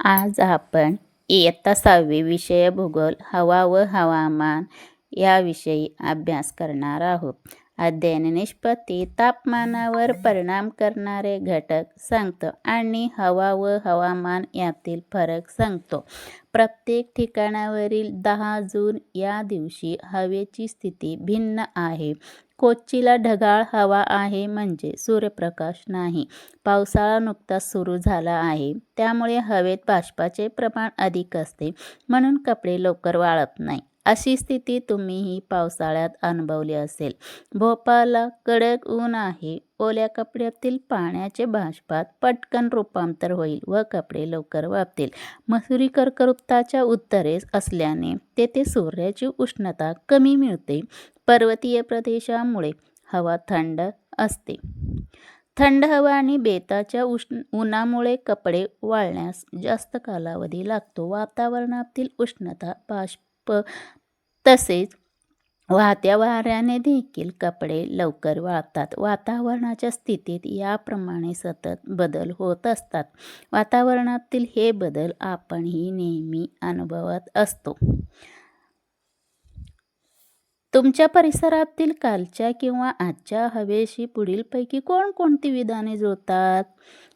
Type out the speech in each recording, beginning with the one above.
आज आपण इयत्ता सहावी विषय भूगोल हवा व हवामान याविषयी अभ्यास करणार आहोत. अध्ययन निष्पत्ती तापमानावर परिणाम करणारे घटक सांगतो आणि हवा व हवामान यातील फरक सांगतो. प्रत्येक ठिकाणावरील दहा जून या दिवशी हवेची स्थिती भिन्न आहे. कोच्चीला ढगाळ हवा आहे म्हणजे सूर्यप्रकाश नाही. पावसाळा नुकताच सुरू झाला आहे. त्यामुळे हवेत बाष्पाचे प्रमाण अधिक असते. म्हणून कपडे लवकर वाळत नाही. अशी स्थिती तुम्हीही पावसाळ्यात अनुभवली असेल. भोपाळला कडक ऊन आहे. ओल्या कपड्यातील पाण्याचे बाष्पात पटकन रूपांतर होईल व कपडे लवकर वापतील मसुरी कर्कवृत्ताच्या उत्तरेस असल्याने तेथे सूर्याची उष्णता कमी मिळते. पर्वतीय प्रदेशामुळे हवा थंड असते. थंड हवा आणि बेताच्या उष्ण उन्हामुळे कपडे वाळण्यास जास्त कालावधी लागतो. वातावरणातील उष्णता बाष्प तसेच वाहत्या वाऱ्याने देखील कपडे लवकर वाळतात. वातावरणाच्या स्थितीत याप्रमाणे सतत बदल होत असतात. वातावरणातील हे बदल आपणही नेहमी अनुभवत असतो. तुमच्या परिसरातील कालच्या किंवा आजच्या हवेशी पुढीलपैकी कोणकोणती विधाने जुळतात?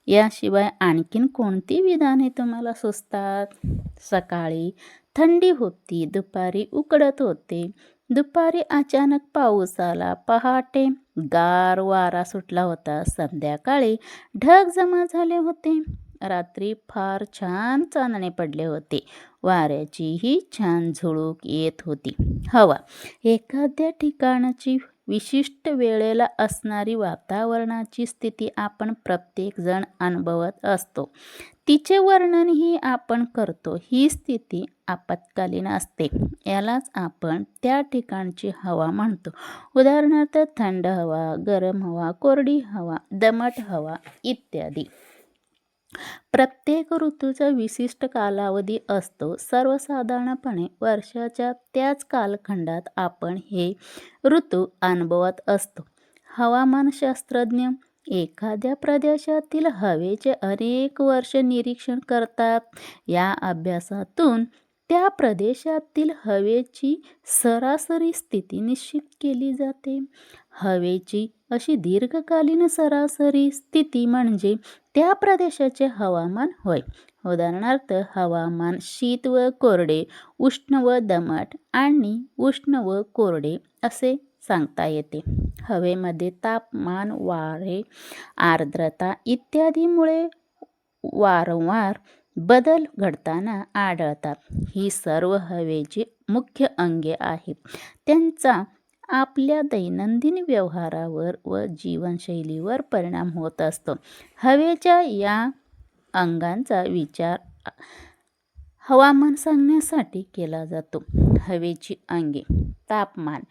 याशिवाय आणखीन कोणती विधाने तुम्हाला सुचतात? सकाळी थंडी होती दुपारी उकडत होते. दुपारी अचानक पाऊस आला. पहाटे गार वारा सुटला होता. संध्याकाळी ढग जमा झाले होते. रात्री फार छान चांदणे पडले होते. वाऱ्याचीही छान झुळूक येत होती. हवा. एखाद्या ठिकाणाची विशिष्ट वेळेला असणारी वातावरणाची स्थिती आपण प्रत्येकजण अनुभवत असतो. तिचे वर्णनही आपण करतो. ही स्थिती आपत्कालीन असते. यालाच आपण त्या ठिकाणची हवा म्हणतो. उदाहरणार्थ थंड हवा गरम हवा कोरडी हवा दमट हवा इत्यादी. प्रत्येक ऋतूचा विशिष्ट कालावधी असतो. सर्वसाधारणपणे वर्षाच्या त्याच कालखंडात आपण हे ऋतू अनुभवत असतो. हवामानशास्त्रज्ञ एखाद्या प्रदेशातील हवेचे अनेक वर्ष निरीक्षण करतात. या अभ्यासातून त्या प्रदेशातील हवेची सरासरी स्थिती निश्चित केली जाते. हवेची अशी दीर्घकालीन सरासरी स्थिती म्हणजे त्या प्रदेशाचे हवामान होय. उदाहरणार्थ हवामान शीत व कोरडे उष्ण व दमट आणि उष्ण व कोरडे असे सांगता येते. हवेमध्ये तापमान वारे आर्द्रता इत्यादीमुळे वारंवार बदल घडताना आढळतात. ही सर्व हवेची मुख्य अंगे आहेत. त्यांचा आपल्या दैनंदिन व्यवहारावर व जीवनशैलीवर परिणाम होत असतो. हवेच्या या अंगांचा विचार हवामान सांगण्यासाठी केला जातो. हवेची अंगे तापमान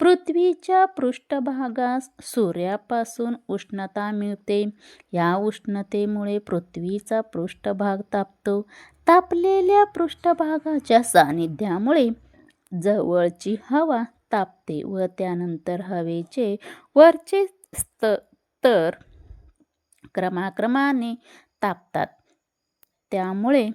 पृथ्वीच्या पृष्ठभागास सूर्यापासून उष्णता मिळते. या उष्णतेमुळे पृथ्वीचा पृष्ठभाग तापतो. तापलेल्या पृष्ठभागाच्या सानिध्यामुळे जवळची हवा तापते व त्यानंतर हवेचे वरचे स्तर क्रमाक्रमाने तापतात. त्यामुळे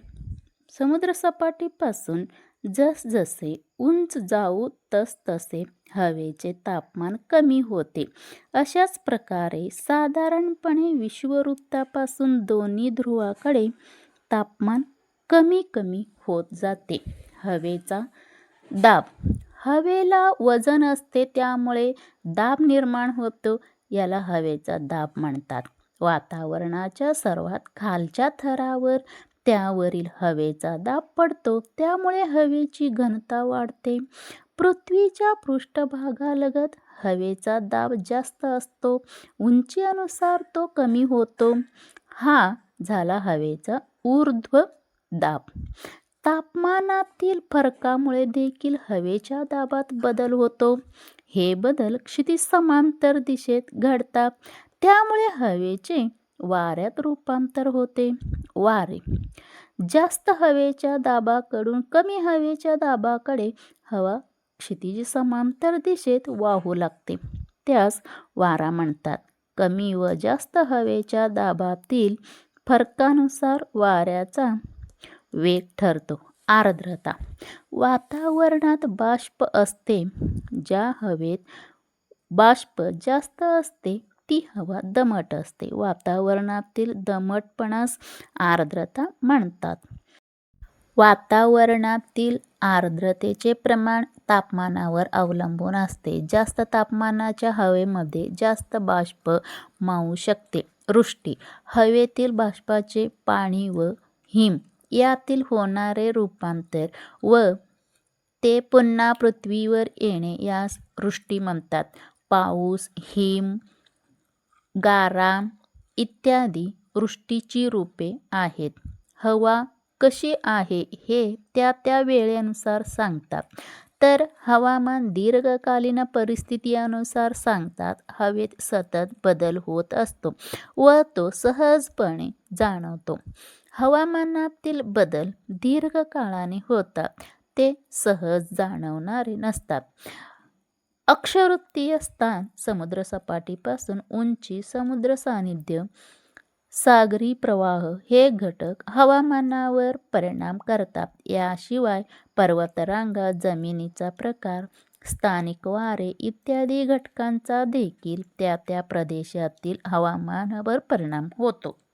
समुद्रसपाटीपासून जसजसे उंच जाऊ तसतसे हवेचे तापमान कमी होते. अशाच प्रकारे साधारणपणे विश्ववृत्तापासून दोन्ही ध्रुवाकडे तापमान कमी कमी होत जाते. हवेचा दाब हवेला वजन असते त्यामुळे दाब निर्माण होतो. याला हवेचा दाब म्हणतात. वातावरणाच्या सर्वात खालच्या थरावर त्यावरील हवेचा दाब पडतो. त्यामुळे हवेची घनता वाढते. पृथ्वीच्या पृष्ठभागालगत हवेचा दाब जास्त असतो. उंचीनुसार तो कमी होतो. हा झाला हवेचा ऊर्ध्व दाब तापमानातील फरकामुळे देखील हवेच्या दाबात बदल होतो. हे बदल क्षितिज समांतर दिशेत घडतात त्यामुळे हवेचे वाऱ्यात रूपांतर होते. वारे. जास्त हवेच्या दाबाकडून कमी हवेच्या दाबाकडे हवा क्षितिज समांतर दिशेत वाहू लागते. त्यास वारा म्हणतात. कमी व जास्त हवेच्या दाबातील फरकानुसार वाऱ्याचा वेग ठरतो आर्द्रता. वातावरणात बाष्प असते ज्या हवेत बाष्प जास्त असते ती हवा दमट असते. वातावरणातील दमटपणास आर्द्रता म्हणतात. वातावरणातील आर्द्रतेचे प्रमाण तापमानावर अवलंबून असते. जास्त तापमानाच्या हवेमध्ये जास्त बाष्प मावू शकते. वृष्टी हवेतील बाष्पाचे पाणी व हिम यातील होणारे रूपांतर व ते पुन्हा पृथ्वीवर येणे यास वृष्टी म्हणतात. पाऊस हिम गारा इत्यादी वृष्टीची रूपे आहेत. हवा कशी आहे हे त्या त्या वेळेनुसार सांगतात. तर हवामान दीर्घकालीन परिस्थितीनुसार सांगतात. हवेत सतत बदल होत असतो व तो सहजपणे जाणवतो. हवामानातील बदल दीर्घकाळाने होतात. ते सहज जाणवणारे नसतात. अक्षवृत्तीय स्थान समुद्रसपाटीपासून उंची समुद्र सानिध्य सागरी प्रवाह हे घटक हवामानावर परिणाम करतात. याशिवाय पर्वतरांगा जमिनीचा प्रकार स्थानिक वारे इत्यादी घटकांचा देखील त्या त्या प्रदेशातील हवामानावर परिणाम होतो.